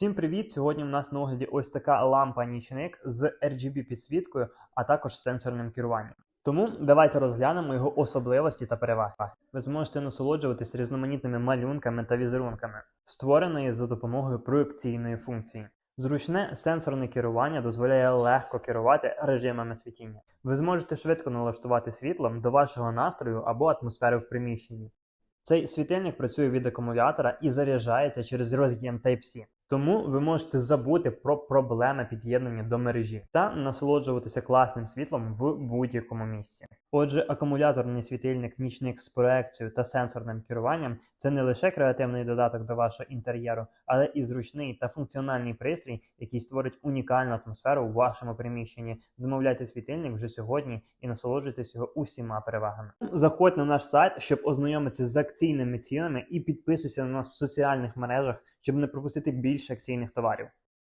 Всім привіт! Сьогодні у нас на огляді ось така лампа нічник з RGB підсвіткою, а також сенсорним керуванням. Тому давайте розглянемо його особливості та переваги. Ви зможете насолоджуватись різноманітними малюнками та візерунками, створеної за допомогою проекційної функції. Зручне сенсорне керування дозволяє легко керувати режимами світіння. Ви зможете швидко налаштувати світло до вашого настрою або атмосфери в приміщенні. Цей світильник працює від акумулятора і заряджається через роз'єм Type-C. Тому ви можете забути про проблеми під'єднання до мережі та насолоджуватися класним світлом в будь-якому місці. Отже, акумуляторний світильник нічник з проекцією та сенсорним керуванням це не лише креативний додаток до вашого інтер'єру, але і зручний та функціональний пристрій, який створить унікальну атмосферу у вашому приміщенні. Замовляйте світильник вже сьогодні і насолоджуйтесь його усіма перевагами. Заходь на наш сайт, щоб ознайомитися з акційними цінами, і підписуйся на нас в соціальних мережах, щоб не пропустити більше акційних товарів.